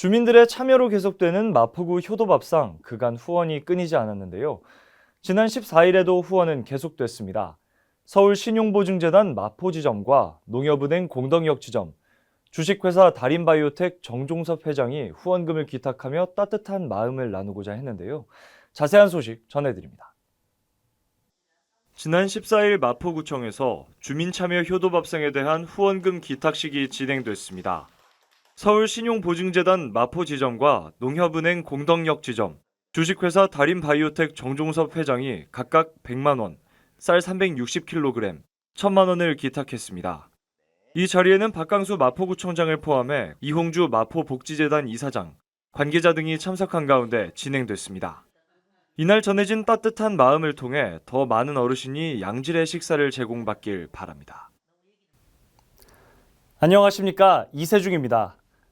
주민들의 참여로 계속되는 마포구 효도밥상 그간 후원이 끊이지 않았는데요. 지난 14일에도 후원은 계속됐습니다. 서울 신용보증재단 마포지점과 농협은행 공덕역 지점, 주식회사 다림바이오텍 정종섭 회장이 후원금을 기탁하며 따뜻한 마음을 나누고자 했는데요. 자세한 소식 전해드립니다. 지난 14일 마포구청에서 주민참여 효도밥상에 대한 후원금 기탁식이 진행됐습니다. 서울 신용보증재단 마포지점과 농협은행 공덕역 지점, 주식회사 다림바이오텍 정종섭 회장이 각각 100만 원, 쌀 360kg, 1000만 원을 기탁했습니다. 이 자리에는 박강수 마포구청장을 포함해 이홍주 마포복지재단 이사장, 관계자 등이 참석한 가운데 진행됐습니다. 이날 전해진 따뜻한 마음을 통해 더 많은 어르신이 양질의 식사를 제공받길 바랍니다. 안녕하십니까 이세중입니다.